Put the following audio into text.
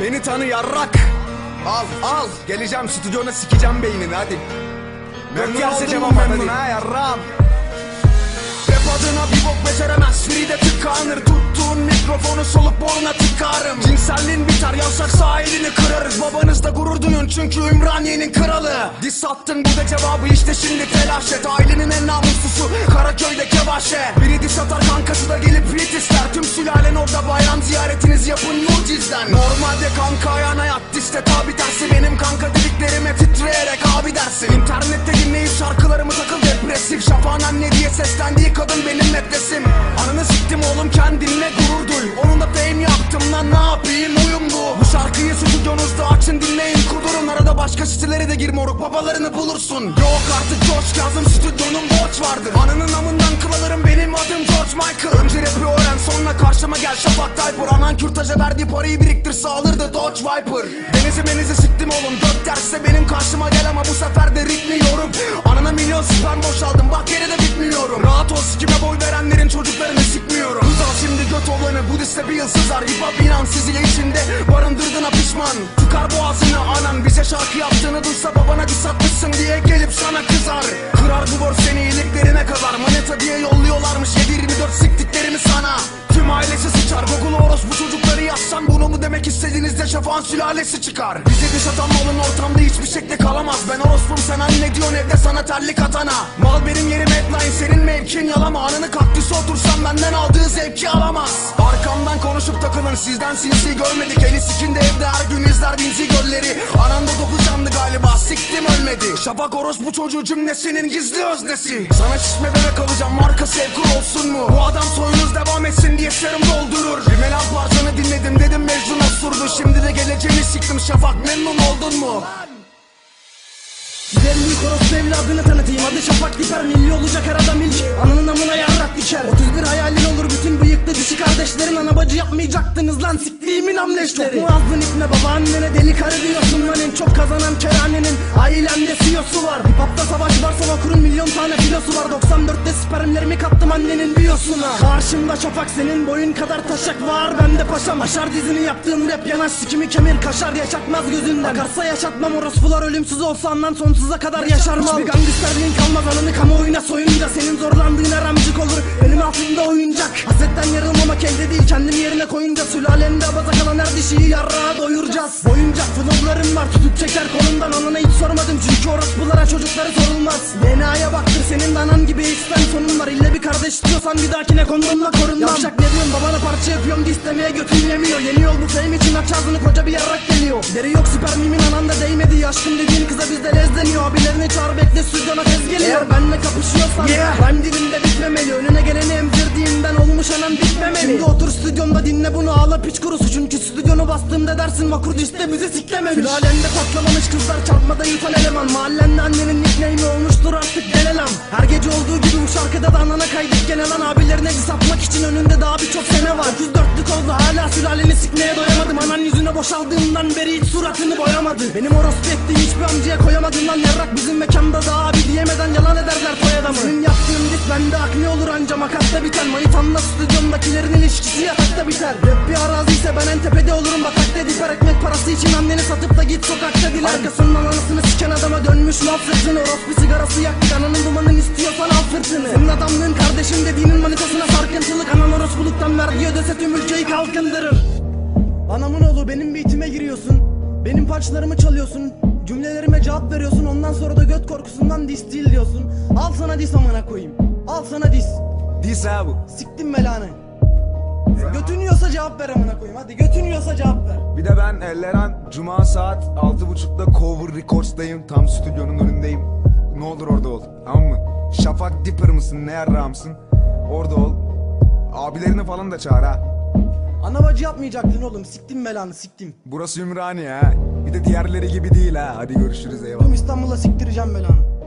Beni tanı yarrak. Al al. Geleceğim stüdyona sikeceğim beynini hadi. Memnun mu at memnun ha yarram. Rap adına bir bok beceremez Free de tıkanır Tuttuğun mikrofonu solup boruna tıkarım Cinselliğin biter yavşak sahilini kırarız Babanızda gurur duyun çünkü Ümraniye'nin kralı. Diss attın bu da cevabı işte şimdi telaş et. Ailenin en namuslusu Karaköy'de kevaşe. Biri diss atar kankası da gelip rit ister. Tüm sülalen orada bayram ziyaretinizi yapın mucizden. Normalde kanka ayağına yat diste tabi tersi. Benim kanka dediklerime titreyerek abi dersin. İnternette dinleyip şarkılarımı takıl depresif. Şafağın anne diye seslendiği kadın benim nefresim Ananı siktim oğlum kendinle gurur duy. Onun da fame yaptım lan ne yapayım? Uyum bu. Bu şarkıyı stüdyonuzda açın Arada başka sitelere de gir moruk babalarını bulursun. Yok artık coş yazım stüdyonun borç vardır. Ananın amından kıl alırım benim karşıma gel Şafak Tayfur Anan kürtaja verdiği parayı biriktir sağlardı Dodge Viper. Denizi menizi siktim oğlum. Dört derse benim karşıma gel ama bu sefer de ritmiyorum Anana milyon sperm boşaldım bak yere de bitmiyorum. Rahat ol sikime boy verenlerin çocuklarını sikmiyorum. Kızal şimdi göt olanı Budist'e bir yıl sızar. Hip hop inan sizi içinde barındırdığına pişman. Tıkar boğazını anan bize şarkı yaptığını duysa babana diss atmışsın diye gelip sana kızar. Kırar bu borç seni iyiliklerine şafağın sülalesi çıkar. Bizi dış atan malın ortamda hiçbir şekilde kalamaz. Ben orospum sen anne diyorsun evde sana terlik atana. Mal benim yerim headline senin mevkin yalama. Anını kaktüse otursam benden aldığı zevki alamaz. Arkamdan konuşup takılın sizden sinsi görmedik. Eli sikinde evde her gün izler binzi gölleri. Ananda dokuz canlı galiba siktim ölmedi. Şafak orospu çocuğu cümlesinin gizli öznesi. Sana şişme bebek alacağım marka sevkur olsun mu? Bu adam soyunuz devam etsin diye serum doldurur. Bir melan parçanı dinledim dedim Mecnun osurdu Şimdi siktim Şafak memnun oldun mu? Gidelim orospu evladını tanıtayım Adı Şafak Diper milli olacak her adam ilk Ananın amına yarrak bacı yapmayacaktınız lan siktiğimin amleşleri Çok mu azdın ipne babaannene deli karı diyorsun lan En çok kazanan kerhanenin ailemde CEO'su var. Hip hopta savaş varsa vakurun milyon tane filosu var. 94'te spermlerimi kattım annenin biyosuna. Karşımda Şafak senin boyun kadar taşak var Bende paşam. Aşar dizini yaptığın rap yanaş sikimi kemir kaşar yaşatmaz gözünden. Akarsa yaşatmam orospular ölümsüz olsa andan sonsuza kadar yaşar mal. Hiçbir gangsterliğin kalmaz ananı kamuoyuna soyunca Senin zorlandığın her amcık olur. Benim altımda oyuncak. Hasretten yarılmamak elde değil kendimi yerine koyunca Sülalemde abaza kalan her dişiyi yarrağa doyuracağız. Boyuncak flowlarım var tutup çeker kolundan. Anana hiç sormadım çünkü orospulara çocukları sorulmaz. DNA'ya baktır senin de anan gibi X'ten sonun var. İlle bir kardeş istiyorsan bir dahakine kondomla korunmam. Yavşak ne diyorsun babana parça yapıyorum diye istemeye götün yemiyor. Yeni yol bu fame için aç ağzını koca bir yarrak geliyor. Deri yok spermimin anan da değmedi. Aşkım dediğin kıza bizde lez deniyor. Abilerini çağır bekle stüdyona tez geliyor. Eğer benle kapışıyorsan Rhyme dilimde bitmemeli. Önüne geleni bitmemeli Şimdi otur stüdyomda dinle bunu ağla piç kurusu. Çünkü stüdyonu bastığımda dersin vakur dişte bizi siklememiş. Sülalende patlamamış kızlar çarpmada yutan eleman. Mahallende annenin nickname'i olmuştur artık gelelam Her gece olduğu gibi bu şarkıda da anana kaydık gene lan Abilerine diss için önünde daha birçok sene var. 9 dörtlük oldu hala sülaleni sikmeye doyamadım. Anan yüzüne boşaldığımdan beri hiç suratını boyamadı. Benim orospu ettiğim hiçbir Rap bir arazi ise ben en tepede olurum. Batakta diper Ekmek parası için anneni satıp da git sokakta dil. Arkasından anasını siken adama dönmüş mal sırtını Orospu sigarası yaktık ananın dumanını istiyorsan al fırtını Senin adamlığın kardeşin dediğinin manitasına sarkıntılık. Anan orospuluktan vergi ödese tüm ülkeyi kalkındırır. Anamın oğlu benim beatime giriyorsun. Benim parçalarımı çalıyorsun. Cümlelerime cevap veriyorsun. Ondan sonra da göt korkusundan dis diyorsun. Al sana dis amına koyayım. Al sana dis. Diss ha bu Siktim belanı cevap ver amına koyayım. Hadi götün yiyorsa cevap ver. Bir de ben Elleren Cuma saat 6.30'da Cover Records'dayım. Tam stüdyonun önündeyim. Ne olur orada ol tamam mı? Şafak Dipper mısın ne yarrağımsın? Orada ol. Abilerini falan da çağır ha. Ana bacı yapmayacaktın oğlum. Siktim belanı siktim. Burası Ümraniye ha. Bir de diğerleri gibi değil ha. Hadi görüşürüz eyvallah. Tüm İstanbul'a siktireceğim belanı